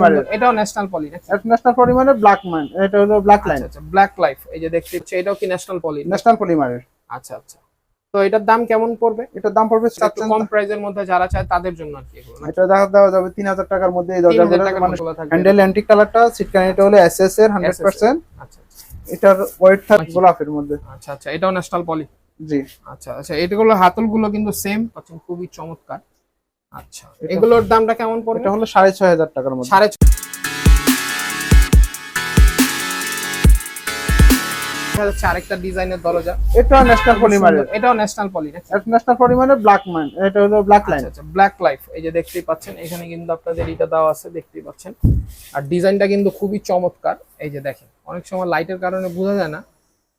মারের। এটাও ন্যাশনাল পলি national black man এটা হলো ব্ল্যাক লাইন আচ্ছা আচ্ছা ব্ল্যাক লাইফ এই যে দেখতে পাচ্ছি এটাও কি ন্যাশনাল পলি ন্যাশনাল পলিমারের আচ্ছা আচ্ছা। তো এটার দাম কেমন পড়বে? এটার দাম পড়বে একটু কম প্রাইসের মধ্যে যারা চায় তাদের জন্য আর কি এটা দেখা দেওয়া যাবে তিন হাজার টাকার মধ্যে এই দরজাগুলো মানে মতো থাকবে। হ্যান্ডেল অ্যান্টিক কালারটা সিটকানিটা হলো এসএস এর আচ্ছা আচ্ছা। এটার ওয়েট গোলাপের মধ্যে। আচ্ছা আচ্ছা এটাও ন্যাশনাল পলি জি। আচ্ছা আচ্ছা এটাগুলো হাতলগুলো কিন্তু সেম পাচ্ছেন খুবই চমৎকার। আচ্ছা। এগুলোর দামটা কেমন পড়বে? এটা হলো সাড়ে ছয় হাজার টাকার মধ্যে। সাড়ে আরেকটা ডিজাইনের দরজা। এটা ন্যাশনাল পলিমারের এটাও ন্যাশনাল পলি নাকি ন্যাশনাল পলিমারের ব্ল্যাক মান এটা হলো ব্ল্যাক লাইন আচ্ছা ব্ল্যাক লাইফ এই যে দেখতেই পাচ্ছেন এখানে কিন্তু আপনাদের এটা দেওয়া আছে দেখতেই পাচ্ছেন। আর ডিজাইনটা কিন্তু খুবই চমৎকার। এই যে দেখেন অনেক সময় লাইটের কারণে বোঝা যায় না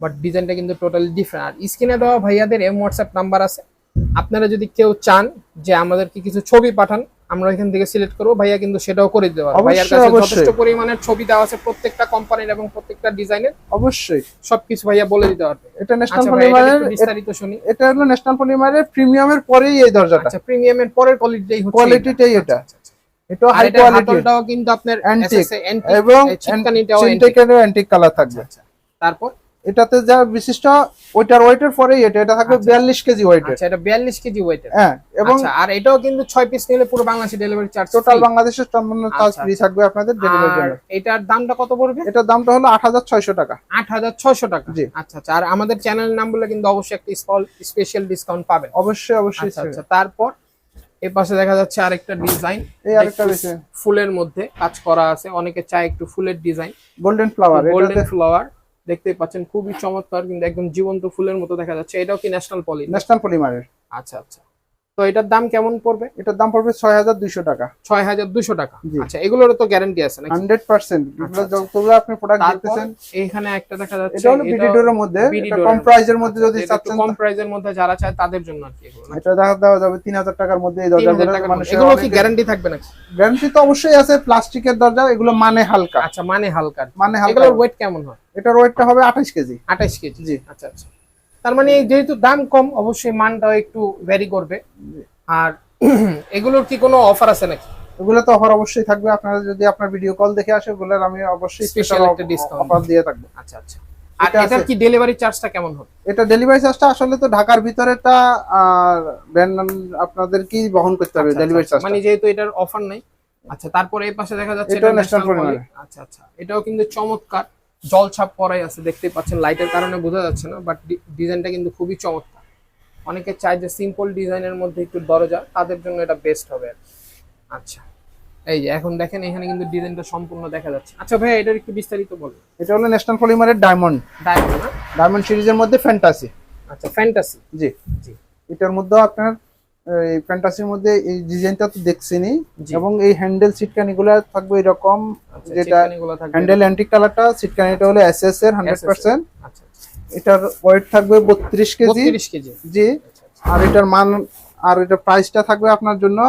বাট ডিজাইনটা কিন্তু টোটালি ডিফারেন্ট আর স্ক্রিনে দেওয়া ভাইয়াদের এম হোয়াটসঅ্যাপ নাম্বার আছে। আপনারা যদি কেউ চান যে আমাদেরকে কিছু ছবি পাঠান আমরা এখান থেকে সিলেক্ট করব। ভাইয়া কিন্তু সেটাও করে দিতে পারব। ভাইয়ার কাছে যথেষ্ট পরিমাণের ছবি দেওয়া আছে প্রত্যেকটা কোম্পানির এবং প্রত্যেকটা ডিজাইনের অবশ্যই। সবকিছু ভাইয়া বলে দিতে পারবে। এটা ন্যাশনাল আচ্ছা পলিমারের বিস্তারিত শুনি। এটা হলো ন্যাশনাল পলিমারের প্রিমিয়ামের পরেই এই দরজাটা। আচ্ছা প্রিমিয়ামের পরের কোয়ালিটিটাই হচ্ছে কোয়ালিটিটাই এটা। এটা। আচ্ছা, আচ্ছা। এটা আর হাই এটার কোয়ালিটি হাতলটাও কিন্তু আপনার Antique এবং এই ছিটকানিটাও অ্যান্টিক কালার থাকবে। আচ্ছা, তারপর? এটাতে যা বিশিষ্ট ওইটার ওয়েটের পরেই এটা এটা থাকবে আচ্ছা। বিয়াল্লিশ কেজি ওয়েটের আচ্ছা এটা 42 কেজি ওয়েটের হ্যাঁ এবং আচ্ছা আর এটাও কিন্তু 6 পিস নিলে পুরো বাংলাদেশে ডেলিভারি চার্জ টোটাল বাংলাদেশের সম্পূর্ণ চার্জ আচ্ছা, ফ্রি থাকবে আপনাদের ডেলিভারি জন্য। এটার দামটা কত পড়বে? এটার দামটা হলো আট হাজার ছয়শো টাকা। 8600 টাকা। জি। আচ্ছা আচ্ছা আর আমাদের চ্যানেল নাম বলে কিন্তু অবশ্যই একটা স্পেশাল ডিসকাউন্ট পাবেন। অবশ্যই অবশ্যই আচ্ছা আচ্ছা তারপর এই পাশে দেখা যাচ্ছে আরেকটা ডিজাইন এই আরেকটা ফুলের মধ্যে কাজ করা আছে। অনেকে চায় একটু ফুলের design golden flower golden flower দেখতে পাচ্ছেন খুবই চমৎকার কিন্তু একদম জীবন্ত ফুলের মতো দেখা যাচ্ছে। এটাও কি ন্যাশনাল পলি ন্যাশনাল পলিমারের আচ্ছা আচ্ছা। তো এটার দাম কেমন পড়বে? এটার দাম পড়বে ছয় হাজার দুইশো টাকা। ছয় হাজার দুশো টাকা। আচ্ছা এগুলোরও তো গ্যারান্টি আছে নাকি? Hundred percent. আচ্ছা, আচ্ছা। যতগুলো আপনি প্রোডাক্ট দেখতেছেন এখানে একটা দেখা যাচ্ছে এটা হলো বিডি ডোরের মধ্যে কম প্রাইজের মধ্যে আচ্ছা, যদি কম প্রাইজের মধ্যে যারা চায় তাদের জন্য আর কি এটা দেখা দেওয়া যাবে তিন হাজার টাকার মধ্যে এই। মানুষের এগুলো কি গ্যারান্টি থাকবে নাকি? গ্যারান্টি তো অবশ্যই আছে প্লাস্টিকের দরজা এগুলো মানে হালকা। আচ্ছা মানে হালকা। মানে হালকা। এগুলোর ওয়েট কেমন হয়? এটার ওয়েটটা হবে আঠাশ কেজি। আঠাশ কেজি। জি। আচ্ছা আচ্ছা। তার মানে যেহেতু দাম কম অবশ্যই মানটাও একটু ভ্যারি করবে। আর এগুলোর কি কোনো অফার আছে নাকি? এগুলো তো অফার অবশ্যই থাকবে। আপনারা যদি আপনার ভিডিও কল দেখে আসে ওগুলোর আমি অবশ্যই স্পেশাল একটা discount অফার দিয়ে থাকব। আচ্ছা আচ্ছা। আর এটার কি ডেলিভারি চার্জটা কেমন হবে? এটা ডেলিভারি চার্জটা আসলে তো ঢাকার ভিতরেটা আর ব্র্যান্ড আপনাদেরকেই বহন করতে হবে আচ্ছা, ডেলিভারি আচ্ছা, চার্জ মানে যেহেতু এটার অফার নাই আচ্ছা তারপরে এই পাশে দেখা যাচ্ছে এটা। আচ্ছা আচ্ছা। এটাও কিন্তু চমৎকার। জল ছাপ পরাই আছে দেখতেই পাচ্ছেন লাইটের কারণে বোঝা যাচ্ছে না বাট ডিজাইনটা কিন্তু খুবই চমৎকার। অনেকে চায় যে সিম্পল ডিজাইনের মধ্যে একটু দরজা তাদের জন্য এটা বেস্ট হবে। আর কি। আচ্ছা এই যে এখন দেখেন এখানে কিন্তু ডিজাইনটা সম্পূর্ণ দেখা যাচ্ছে। আচ্ছা ভাই এটার একটু বিস্তারিত বলুন। এটা হলো ন্যাশনাল পলিমারের ডায়মন্ড ডায়মন্ড ডায়মন্ড সিরিজের মধ্যে ফ্যান্টাসি আচ্ছা ফ্যান্টাসি জি। জি। এটার মধ্যেও আপনার এই ফ্যান্টাসির মধ্যে এই ডিজাইনটা তো দেখছেনই জি। এবং এই হ্যান্ডেল সিটকানি গুলো থাকবে এরকম আচ্ছা যেটা হ্যান্ডেল অ্যান্টিক কালারটা সিটকানিটা হলো এসএস এর হান্ড্রেড পার্সেন্ট আচ্ছা এটার ওয়েট থাকবে বত্রিশ কেজি। 32 কেজি। জি। আচ্ছা আচ্ছা। আর এটার মান আর এটার প্রাইসটা থাকবে আপনার জন্য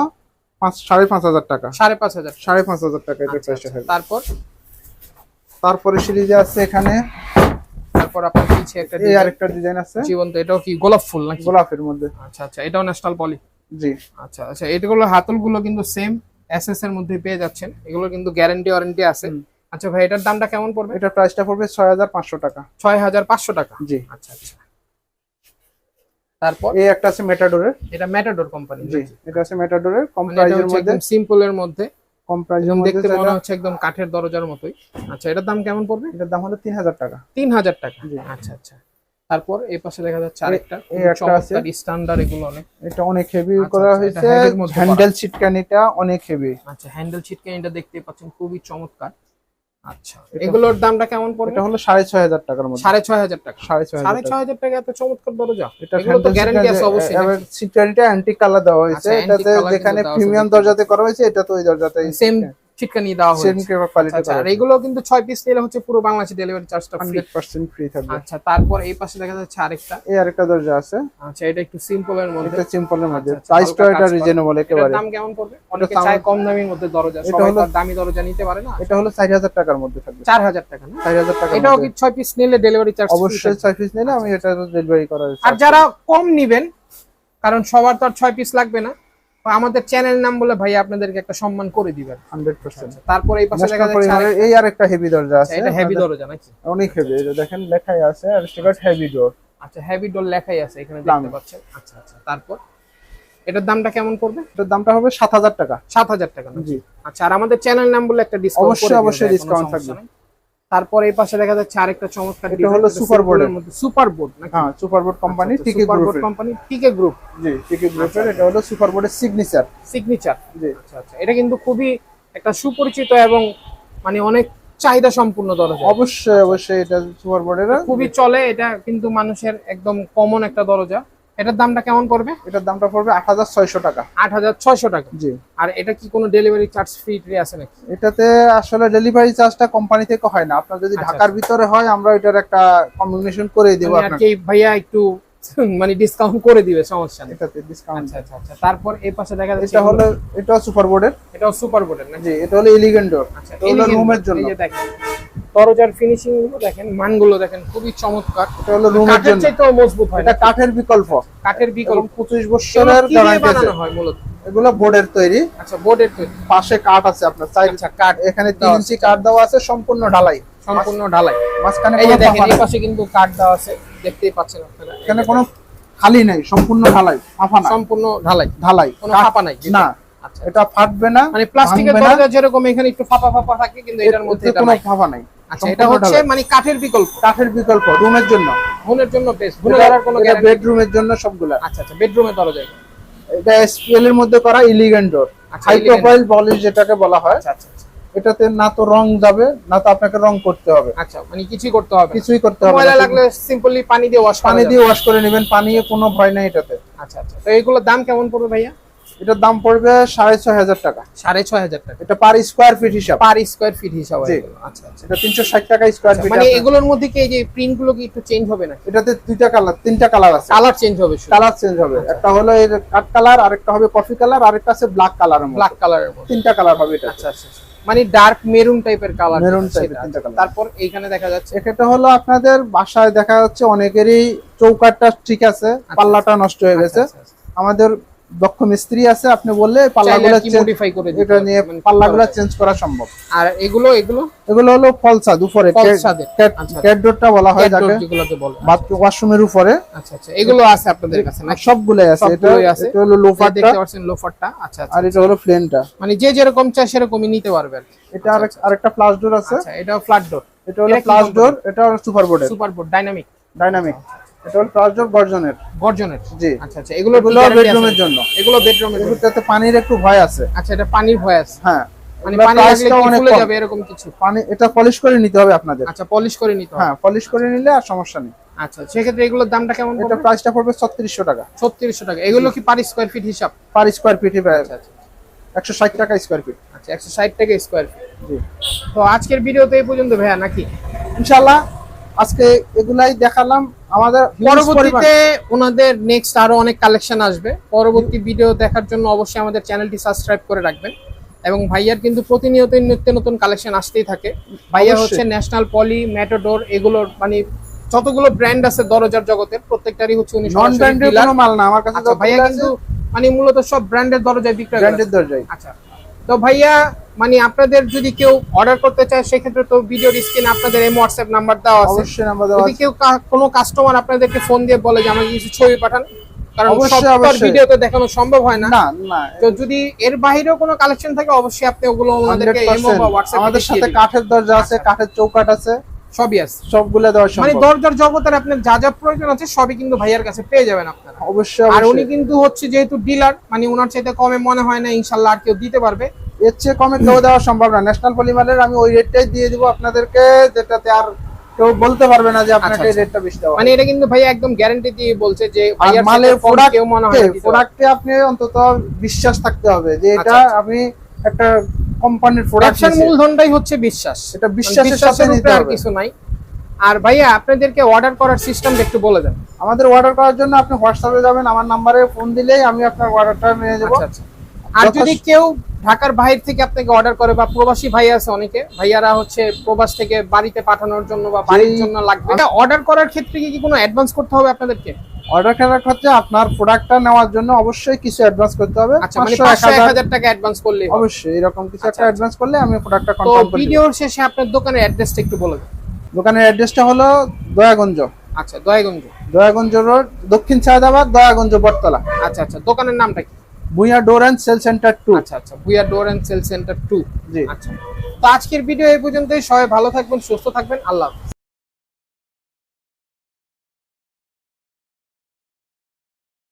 সাড়ে পাঁচ হাজার টাকা। সাড়ে পাঁচ হাজার। সাড়ে পাঁচ হাজার টাকা আচ্ছা, প্রাইসটা। থাকবে। তারপর? তারপরে সিরিজে আছে এখানে তারপর আপনার পিছে একটা এই আরেকটা ডিজাইন আছে। জীবন্ত এটাও কি গোলাপ ফুল নাকি? গোলাপের মধ্যে। আচ্ছা আচ্ছা এটাও ন্যাশনাল পলি জি। আচ্ছা আচ্ছা এগুলো হাতলগুলো কিন্তু সেম এসএস এর মধ্যে পেয়ে যাচ্ছেন। এগুলো কিন্তু গ্যারান্টি ওয়ারেন্টি আছে। আচ্ছা ভাই এটার দামটা কেমন পড়বে? এটার প্রাইসটা পড়বে ছয় হাজার পাঁচশো টাকা। ছয় হাজার পাঁচশো টাকা? জি। আচ্ছা আচ্ছা। তারপর? এই একটা আছে মেটাডোরের এটা ম্যাটাডোর কোম্পানি জি এটা আছে মেটাডোরের কম মানে প্রাইজের হচ্ছে মধ্যে। সিম্পল এর মধ্যে। কম মধ্যে দেখতে মনে হচ্ছে একদম কাঠের দরজার মতোই। আচ্ছা এটার দাম কেমন পড়বে? এটার দাম হলো তিন হাজার টাকা। তিন হাজার টাকা। আচ্ছা আচ্ছা। তারপর এই পাশে দেখা যাচ্ছে আরেকটা একটা আছে। স্ট্যান্ডার্ড এগুলো অনেক। এটা অনেক হেভি আচ্ছা, করা আচ্ছা, হয়েছে। হ্যান্ডেল অনেক হেভি আচ্ছা হ্যান্ডেল দেখতে পাচ্ছেন খুবই চমৎকার। আচ্ছা এটা- এগুলোর দামটা কেমন পড়বে? এটা হলো সাড়ে ছয় হাজার টাকার মধ্যে। সাড়ে ছয় হাজার টাকা। সাড়ে ছয় সাড়ে হাজার টাকা। ছয় হাজার টাকা এত চমৎকার দরজা। এটা তো গ্যারান্টি আছে অবশ্যই। নাকি? অ্যান্টিক কালার দেওয়া হয়েছে। আচ্ছা, এটাতে যেখানে প্রিমিয়াম দরজাতে করা হয়েছে এটা তো ওই দরজাতে সেম ছিটকা নিয়ে দেওয়া সেম হয়েছে কোয়ালিটি আচ্ছা আর এগুলো কিন্তু ছয় পিস নিলে হচ্ছে পুরো বাংলাদেশে ডেলিভারি চার্জটা ফ্রি হান্ড্রেড পার্সেন্ট ফ্রি থাকবে। আচ্ছা তারপর এই পাশে দেখা যাচ্ছে আরেকটা। এই আরেকটা দরজা আছে। আচ্ছা এটা একটু সিম্পল এর মধ্যে। এটা সিম্পলের মধ্যে। আচ্ছা, আচ্ছা, প্রাইসটা এটা রিজনেবল একেবারে। দাম কেমন পড়বে? অনেকে চায় কম দামের মধ্যে দরজা এটা সবাই তো দামি দরজা নিতে পারে না? এটা হলো চার হাজার টাকার মধ্যে থাকবে। চার হাজার টাকা না? চার হাজার টাকা এটাও কি ছয় পিস নিলে ডেলিভারি চার্জ অবশ্যই ছয় পিস নিলে আমি এটা ডেলিভারি করা আর যারা কম নিবেন কারণ সবার তো আর ছয় পিস লাগবে না আমাদের চ্যানেল নাম বলে ভাই আপনাদেরকে একটা সম্মান করে দিবেন। হান্ড্রেড পার্সেন্ট তারপর এই পাশে দেখা যাচ্ছে এই আর একটা হেভি দরজা আছে। এটা হেভি দরজা নাকি? অনেক হেভি এটা দেখেন লেখাই আছে আর স্টিকার হেভি ডোর আচ্ছা হেভি ডোর লেখাই আছে এখানে। দেখতে পাচ্ছেন। আচ্ছা আচ্ছা তারপর? এটার দামটা কেমন পড়বে? এটার দামটা হবে সাত হাজার টাকা। সাত হাজার টাকা জি। আচ্ছা আর আমাদের চ্যানেল নাম বলে একটা ডিসকাউন্ট অবশ্যই, অবশ্যই ডিসকাউন্ট থাকবে। তারপর এই পাশে দেখা যাচ্ছে আরেকটা চমৎকার এটা হলো সুপার board এর। সুপার বোর্ড হ্যাঁ super board company TK super board company TK group ji TK গ্রুপের এটা হলো সুপার বোর্ডের সিগনেচার সিগনেচার জি। আচ্ছা আচ্ছা। এটা কিন্তু খুবই একটা সুপরিচিত এবং মানে অনেক চাহিদা সম্পূর্ণ দরজা। অবশ্যই অবশ্যই এটা সুপার বোর্ডের খুবই চলে এটা কিন্তু মানুষের একদম কমন একটা দরজা। এটার দামটা কেমন পড়বে? এটার দামটা পড়বে আট হাজার ছয়শো টাকা। আট হাজার ছয়শো টাকা? জি। আর এটা কি কোনো ডেলিভারি চার্জ ফ্রি ট্রি আছে নাকি? এটাতে আসলে ডেলিভারি চার্জটা কোম্পানি থেকে হয় না। আপনার যদি আচ্ছা, ঢাকার ভিতরে হয় আমরা এটার একটা কম্বিনেশন করে দেবো মানে আপনাকে। ভাইয়া একটু মানে ডিসকাউন্ট করে দিবে সমস্যা নেই। এটাতে ডিসকাউন্ট আচ্ছা আচ্ছা আচ্ছা। তারপর এই পাশে দেখা যাচ্ছে এটা হলো এটাও সুপার বোর্ডের এটাও সুপার বোর্ডের নাকি? জি এটা হলো এলিগেন্ট ডোর আচ্ছা এটা হলো রুমের জন্য। এই যে দেখেন। দরজার ফিনিশিংগুলো দেখেন মানগুলো দেখেন খুবই চমৎকার। এটা হলো রুমের কাঠের জন্য। চাইতেও মজবুত হয় এটা কাঠের বিকল্প। কাঠের বিকল্প। পঁচিশ এগুলো বছরের গ্যারান্টি হয় মূলত। এগুলো বোর্ডের তৈরি। আচ্ছা বোর্ডের তৈরি। পাশে কাঠ আছে আপনার। সাইড আচ্ছা কাঠ। এখানে তিন দেওয়া ইঞ্চি কাঠ দেওয়া আছে সম্পূর্ণ ঢালাই। সম্পূর্ণ ঢালাই। মাঝখানে এই যে দেখেন এই পাশে কিন্তু কাঠ দেওয়া আছে। দেখতেই পাচ্ছেন আপনারা। এখানে কোনো খালি নাই সম্পূর্ণ ঢালাই। ফাঁপা না সম্পূর্ণ ঢালাই। ঢালাই। কোনো ফাঁপা নাই না। আচ্ছা। এটা ফাটবে না মানে প্লাস্টিকের দরজা যেরকম এখানে একটু ফাঁপা ফাঁপা থাকে কিন্তু এটার মধ্যে এটা কোনো ফাঁপা নাই। আচ্ছা এটা হচ্ছে মানে কাঠের বিকল্প? কাঠের বিকল্প রুমের জন্য। ঘুমের জন্য বেস্ট ঘুরে ধরার কোনো বেডরুমের জন্য সবগুলা। আচ্ছা আচ্ছা বেডরুমের দরজা এটা। এসপিএল এর মধ্যে করা elegant door high profile polish যেটাকে বলা হয়। আচ্ছা আচ্ছা আচ্ছা। এটাতে না তো রং যাবে না তো আপনাকে রং করতে হবে। আচ্ছা মানে কিছুই করতে হবে কিছুই করতে হবে ময়লা লাগলে সিম্পলি পানি দিয়ে ওয়াশ পানি দিয়ে ওয়াশ করে নেবেন পানি কোনো ভয় নাই এটাতে। আচ্ছা আচ্ছা। তো এইগুলোর দাম কেমন পড়বে ভাইয়া? এটার দাম পড়বে সাড়ে ছয় হাজার টাকা। সাড়ে ছয় হাজার টাকা। এটা পার স্কোয়ার ফিট হিসাব। পার স্কোয়ার ফিট হিসাবে আচ্ছা আচ্ছা। এটা তিনশো ষাট টাকা স্কোয়ার ফিট মানে এগুলোর মধ্যে কি এই যে প্রিন্টগুলো কি একটু চেঞ্জ হবে না এটাতে দুইটা কালার তিনটা কালার আছে। কালার চেঞ্জ হবে কালার চেঞ্জ হবে। একটা হলো এর কাঠ কালার আরেকটা হবে কফি কালার আরেকটা আছে ব্ল্যাক কালার ব্ল্যাক কালারের তিনটা কালার হবে এটা। আচ্ছা আচ্ছা আচ্ছা। মানে ডার্ক মেরুন টাইপের কালার মেরুন এর তিনটা colour। তারপর এইখানে দেখা যাচ্ছে। এটা হলো আপনাদের বাসায় দেখা যাচ্ছে অনেকেরই চৌকাটটা ঠিক আছে পাল্লাটা নষ্ট হয়ে গেছে। আচ্ছা, আচ্ছা, আমাদের দক্ষ মিস্ত্রি আছে আপনি বললে পাল্লাগুলো modify করে এটা নিয়ে মানে পাল্লাগুলো চেঞ্জ করা সম্ভব। আর এগুলো এগুলো? এগুলো হলো ফলসাদ উপরে ফলসাদের, আচ্ছা। ডোরটা বলা হয় যাকে। বাথরুম ওয়াশরুমের উপরে। আচ্ছা আচ্ছা। এগুলো আছে আপনাদের কাছে না সবগুলাই আছে। এটা আছে। এটা হলো লোফারটা দেখতে পাচ্ছেন লোফারটা আচ্ছা আচ্ছা আর এটা হলো প্লেনটা মানে যে যেরকম চায় সেরকমই নিতে পারবে আর এটা আরেক আরেকটা ফ্লাশ ডোর আছে। আচ্ছা এটা ফ্ল্যাট ডোর এটা হলো ফ্লাশ ডোর এটা হলো সুপার বোর্ডের সুপার বোর্ড ডাইনামিক ডাইনামিক এটা হলো ফ্লাশ গর্জনের। গর্জনের। জি। আচ্ছা আচ্ছা এগুলো এগুলো বেডরুমের জন্য। এগুলো বেডরুমের জন্য। এগুলোতে পানির একটু ভয় আছে। আচ্ছা এটা পানির ভয় আছে। হ্যাঁ। মানে পানি লাগলে কি ফুলে যাবে এরকম কিছু? পানি এটা পলিশ করে নিতে হবে আপনাদের। আচ্ছা পলিশ করে নিতে হবে। হ্যাঁ পলিশ করে নিলে আর সমস্যা নেই। আচ্ছা সেক্ষেত্রে এগুলোর দামটা কেমন এটা পড়বে? প্রাইসটা পড়বে ছত্রিশশো টাকা। ছত্রিশশো টাকা। এগুলো কি পার স্কোয়ার ফিট হিসাব? পার স্কোয়ার ফিটে আচ্ছা আচ্ছা। একশো ষাট টাকা স্কোয়ার ফিট আচ্ছা একশো ষাট টাকা স্কোয়ার ফিট জি। তো আজকের ভিডিওতে এই পর্যন্ত ভাইয়া নাকি? ইনশাল্লাহ আজকে এগুলাই দেখালাম। আমাদের পরবর্তীতে ওনাদের নেক্সট আরও অনেক কালেকশন আসবে। পরবর্তী ভিডিও দেখার জন্য অবশ্যই আমাদের চ্যানেলটি সাবস্ক্রাইব করে রাখবেন। এবং ভাইয়ার কিন্তু প্রতিনিয়ত নিত্য নতুন কালেকশন আসতেই থাকে। ভাইয়া হচ্ছে ন্যাশনাল পলি ম্যাটোডোর এগুলোর মানে যতগুলো ব্র্যান্ড আছে দরজার জগতের প্রত্যেকটারই হচ্ছে উনি নন সরাসরি ব্র্যান্ডের কোনো মাল না আমার কাছে আচ্ছা ভাইয়া কিন্তু মানে মূলত সব ব্র্যান্ডের দরজায় বিক্রয় করে ব্র্যান্ডের দরজাই আচ্ছা। তো ভাইয়া মানে আপনাদের যদি কেউ অর্ডার করতে চায় সেক্ষেত্রে তো ভিডিওর স্ক্রিনে আপনাদের এই হোয়াটসঅ্যাপ নাম্বার দেওয়া আছে। অবশ্যই নাম্বার দেওয়া যদি কেউ কোনো কাস্টমার আপনাদেরকে ফোন দিয়ে বলে যে আমাকে কিছু ছবি পাঠান কারণ অবশ্যই, সব অবশ্যই। ভিডিওতে দেখানো সম্ভব হয় না। না তো যদি এর বাইরেও কোনো কালেকশন থাকে অবশ্যই আপনি ওগুলো ওনাদেরকে ইমো বা হোয়াটসঅ্যাপ আমাদের সাথে কাঠের দরজা আছে আচ্ছা। কাঠের চৌকাঠ আছে। সবই আছে। সবগুলো দেওয়া মানে দরজার জগতের আপনার যা যা প্রয়োজন আছে সবই কিন্তু ভাইয়ার কাছে পেয়ে যাবেন আপনারা। অবশ্যই আর উনি কিন্তু হচ্ছে যেহেতু ডিলার মানে ওনার চাইতে কমে মনে হয় না ইনশাল্লাহ আর কেউ দিতে পারবে। এর চেয়ে কমে কেউ দেওয়া সম্ভব না। ন্যাশনাল পলিমারের আমি ওই রেটটাই দিয়ে দিব আপনাদেরকে যেটাতে আর কেউ বলতে পারবে না যে আপনাকে এই আচ্ছা। রেটটা বেশি দেওয়া। মানে এটা কিন্তু ভাইয়া একদম গ্যারান্টি দিয়ে বলছে যে মালের প্রোডাক্ট কেউ মনে হয়। প্রোডাক্টে আপনি অন্তত বিশ্বাস থাকতে হবে যে এটা আচ্ছা, আচ্ছা। আমি একটা কোম্পানির প্রোডাক্ট মূলধনটাই হচ্ছে বিশ্বাস। এটা বিশ্বাসের সাথে নিতে আর হবে। কিছু নাই। আর ভাইয়া আপনাদেরকে অর্ডার করার সিস্টেমটা একটু বলে দেন। আমাদের অর্ডার করার জন্য আপনি হোয়াটসঅ্যাপে যাবেন আমার নাম্বারে ফোন দিলেই আমি আপনার অর্ডারটা নিয়ে আচ্ছা আচ্ছা। আর যদি কেউ ঢাকার বাইরে থেকে আপনাকে অর্ডার করে বা প্রবাসী ভাই আছে অনেকে ভাইয়ারা হচ্ছে প্রবাস থেকে বাড়িতে পাঠানোর জন্য বা বাড়ির জন্য লাগবে। এটা অর্ডার করার ক্ষেত্রে কি কি কোনো অ্যাডভান্স করতে হবে আপনাদেরকে? অর্ডার করার ক্ষেত্রে আপনার প্রোডাক্টটা নেওয়ার জন্য অবশ্যই কিছু অ্যাডভান্স করতে হবে। আচ্ছা মানে 500, পাঁচশো এক 1000 হাজার টাকা অ্যাডভান্স করলে অবশ্যই এরকম কিছু আচ্ছা, একটা অ্যাডভান্স করলে আমি প্রোডাক্টটা তো কনফার্ম করে দিব। ভিডিওর শেষে আপনার দোকানের অ্যাড্রেসটা একটু বলে দেন। দোকানের অ্যাড্রেসটা হলো দয়াগঞ্জ। আচ্ছা দয়াগঞ্জ। দয়াগঞ্জ রোড দক্ষিণ সায়দাবাদ দয়াগঞ্জ বটতলা। আচ্ছা আচ্ছা দোকানের নামটা কি? Bhuiya door and sale centre two আচ্ছা আচ্ছা Bhuiya door and sale centre two জি। আচ্ছা। তো আজকের ভিডিও এই পর্যন্তই। সবাই ভালো থাকবেন সুস্থ থাকবেন। আল্লাহ হাফেজ।